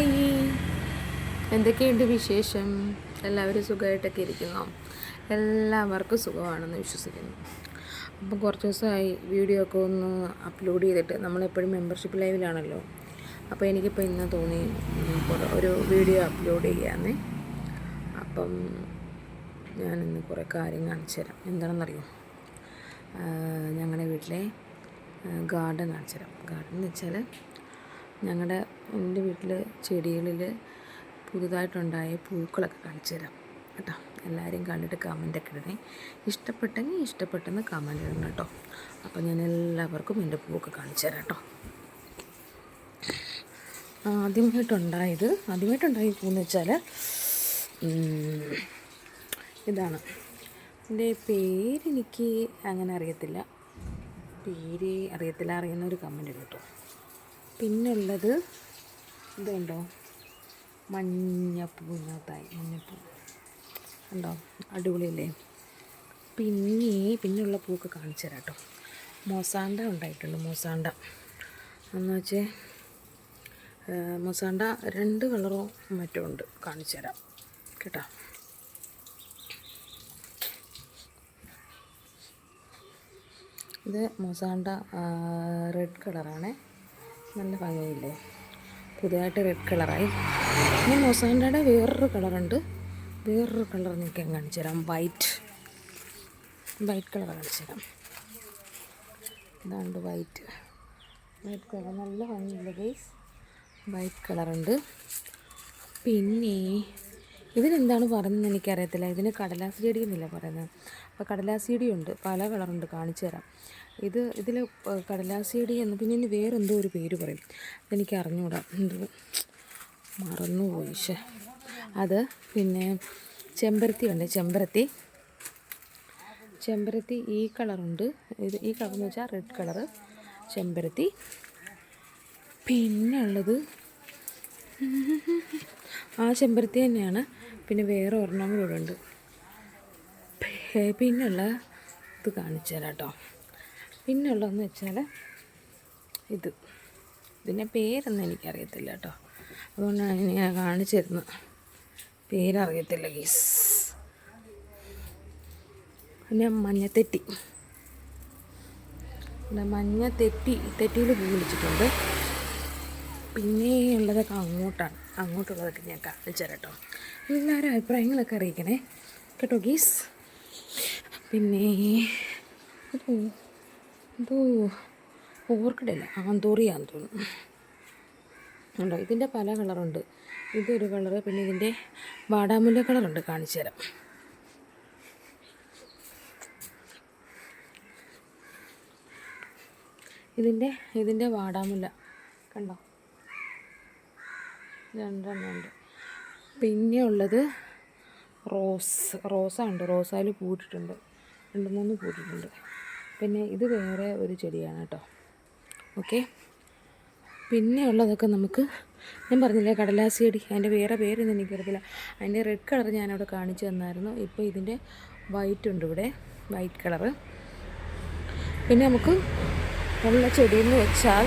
Hi. എന്തൊക്കെയുണ്ട് വിശേഷം? എല്ലാവരും സുഖമായിട്ടൊക്കെ ഇരിക്കുന്നു? എല്ലാവർക്കും സുഖമാണെന്ന് വിശ്വസിക്കുന്നു. അപ്പം കുറച്ച് ദിവസമായി വീഡിയോ ഒക്കെ ഒന്ന് അപ്ലോഡ് ചെയ്തിട്ട് നമ്മളെപ്പോഴും മെമ്പർഷിപ്പ് ലൈവിലാണല്ലോ അപ്പോൾ എനിക്കിപ്പോൾ ഇന്ന് തോന്നി ഒരു വീഡിയോ അപ്ലോഡ് ചെയ്യാമെന്നേ അപ്പം ഞാനിന്ന് കുറേ കാര്യം കാണിച്ചു തരാം. എന്താണെന്നറിയോ? ഞങ്ങളുടെ വീട്ടിലെ ഗാർഡൻ കാണിച്ചു തരാം. ഗാർഡൻ എന്ന് വെച്ചാൽ ഞങ്ങളുടെ എന്റെ വീട്ടിൽ ചെടികളിൽ പുതുതായിട്ടുണ്ടായ പൂക്കളൊക്കെ കാണിച്ചു തരാം. കേട്ടോ. എല്ലാവരും കണ്ടിട്ട് കമന്റൊക്കെ ഇടണേ. ഇഷ്ടപ്പെട്ടെങ്കിൽ ഇഷ്ടപ്പെട്ടെന്ന് കമന്റ് ഇടണം കേട്ടോ. അപ്പോൾ ഞാൻ എല്ലാവർക്കും എന്റെ പൂവൊക്കെ കാണിച്ചു തരാം കേട്ടോ. ആദ്യമായിട്ടുണ്ടായത് ആദ്യമായിട്ടുണ്ടായ പൂന്ന് വെച്ചാൽ ഇതാണ്. എന്റെ പേരെനിക്ക് അങ്ങനെ അറിയത്തില്ല. പേര് അറിയത്തില്ല അറിയുന്ന ഒരു കമന്റ് കേട്ടോ. പിന്നുള്ളത് ഇതുണ്ടോ? മഞ്ഞപ്പൂവിനകത്തായി മഞ്ഞപ്പൂ. ഉണ്ടോ അടിപൊളിയല്ലേ? പിന്നെ പിന്നെയുള്ള പൂക്ക് കാണിച്ചു തരാം കേട്ടോ. മൊസാണ്ട ഉണ്ടായിട്ടുണ്ട് മൊസാണ്ട. എന്ന് വെച്ചേ മൊസാണ്ട രണ്ട് കളറോ മറ്റോ ഉണ്ട്. കാണിച്ചു തരാം കേട്ടോ. ഇത് മൊസാണ്ട റെഡ് കളറാണ്. നല്ല ഭംഗിയില്ലേ? പുതിയതായിട്ട് റെഡ് കളറായി ഇനി മൊസാൻഡയുടെ വേറൊരു കളറുണ്ട് വേറൊരു കളർ നിങ്ങൾക്ക് കാണിച്ചു തരാം. വൈറ്റ് വൈറ്റ് കളർ കാണിച്ചു തരാം. ഇതാണ്ട് വൈറ്റ് വൈറ്റ് കളർ നല്ല ഭംഗിയുള്ള ഗൈസ് വൈറ്റ് കളറുണ്ട് പിന്നെ ഇതിനെന്താണ് പറയുന്നത് എനിക്കറിയത്തില്ല. ഇതിന് കടലാസ് ചെടി എന്നില്ല പറയുന്നത്. അപ്പോൾ കടലാസ് ചെടിയുണ്ട്. പല കളറുണ്ട്. കാണിച്ചു തരാം. ഇത് ഇതിൽ കടലാസ് ചെടി എന്ന് പിന്നെ ഇനി വേറെന്തോ ഒരു പേര് പറയും. അതെനിക്ക് അറിഞ്ഞുകൂടാ എന്തോ മറന്നുപോയി. ശേ അത് പിന്നെ ചെമ്പരത്തി ഉണ്ട്. ചെമ്പരത്തി. ചെമ്പരത്തി ഈ കളറുണ്ട്. ഇത് ഈ കളർ എന്ന് വെച്ചാൽ റെഡ് കളറ് ചെമ്പരത്തി. പിന്നെ ഉള്ളത് ആ ചെമ്പരത്തി തന്നെയാണ്. പിന്നെ വേറെ ഒരെണ്ണം കൂടെ ഉണ്ട്. പിന്നുള്ള ഇത് കാണിച്ചു തരാം കേട്ടോ പിന്നുള്ളതെന്ന് വെച്ചാൽ ഇത്. ഇതിന്റെ പേരൊന്നും എനിക്കറിയത്തില്ല കേട്ടോ അതുകൊണ്ടാണ് ഞാൻ കാണിച്ചു തരുന്നത്. പേരറിയത്തില്ല ഗീസ് പിന്നെ മഞ്ഞത്തെറ്റി പിന്നെ മഞ്ഞ തെറ്റി തെറ്റിയിൽ പൂ വിളിച്ചിട്ടുണ്ട്. പിന്നെ ഉള്ളതൊക്കെ അങ്ങോട്ടാണ്. അങ്ങോട്ടുള്ളതൊക്കെ ഞാൻ കാണിച്ചു തരാം എല്ലാവരും അഭിപ്രായങ്ങളൊക്കെ അറിയിക്കണേ. കേട്ടോ ഗീസ്? പിന്നെ എന്തോ എന്തോ ഓർക്കിഡല്ല? ആന്തോറിയാന്ന് തോന്നുന്നു. ഉണ്ടോ ഇതിന്റെ പല കളറുണ്ട്. ഇതൊരു കളറ് പിന്നെ ഇതിന്റെ വാടാമുല്ല കളറുണ്ട് കാണിച്ചു തരാം. ഇതിന്റെ ഇതിന്റെ വാടാമുല്ല. കണ്ടോ? രണ്ടെണ്ണം ഉണ്ട് പിന്നെ ഉള്ളത് റോസ്. റോസാണ്ട് റോസായിൽ പൂട്ടിട്ടുണ്ട്. രണ്ട് മൂന്ന് പൂട്ടിട്ടുണ്ട്. പിന്നെ ഇത് വേറെ ഒരു ചെടിയാണ് കേട്ടോ. ഓക്കെ. പിന്നെ ഉള്ളതൊക്കെ നമുക്ക് ഞാൻ പറഞ്ഞില്ലേ കടലാസ് ചെടി അതിന്റെ വേറെ പേരൊന്നും എനിക്കറിയത്തില്ല. അതിന്റെ റെഡ് കളർ ഞാനവിടെ കാണിച്ചു തന്നായിരുന്നു. ഇപ്പോൾ ഇതിന്റെ വൈറ്റ് ഉണ്ട് ഇവിടെ. വൈറ്റ് കളറ് പിന്നെ നമുക്ക് ഉള്ള ചെടിയെന്ന് വെച്ചാൽ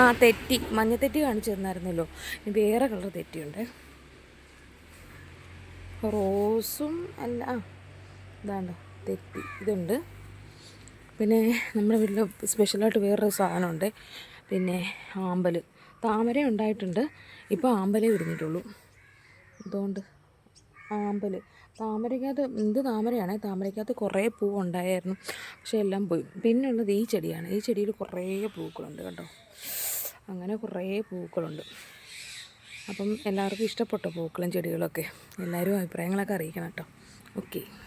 ആ തെറ്റി. മഞ്ഞത്തെറ്റി കാണിച്ചു തന്നായിരുന്നല്ലോ ഇനി വേറെ കളർ തെറ്റിയുണ്ട്. റോസും അല്ല ആ ഇതാണ്ടോ തെറ്റി. ഇതുണ്ട്. പിന്നെ നമ്മുടെ വീട്ടിൽ സ്പെഷ്യലായിട്ട് വേറൊരു സാധനമുണ്ട്. പിന്നെ ആമ്പൽ താമര ഉണ്ടായിട്ടുണ്ട്. ഇപ്പോൾ ആമ്പലേ വിരിഞ്ഞിട്ടുള്ളൂ. അതുകൊണ്ട് ആമ്പൽ താമരയ്ക്കകത്ത് എന്ത് താമരയാണ്. താമരയ്ക്കകത്ത് കുറേ പൂ ഉണ്ടായിരുന്നു. പക്ഷേ എല്ലാം പോയി. പിന്നുള്ളത് ഈ ചെടിയാണ്. ഈ ചെടിയിൽ കുറേ പൂക്കളുണ്ട് കേട്ടോ അങ്ങനെ കുറേ പൂക്കളുണ്ട്. അപ്പം എല്ലാവർക്കും ഇഷ്ടപ്പെട്ടോ പൂക്കളും ചെടികളൊക്കെ. എല്ലാവരും അഭിപ്രായങ്ങളൊക്കെ അറിയിക്കണം കേട്ടോ. ഓക്കെ.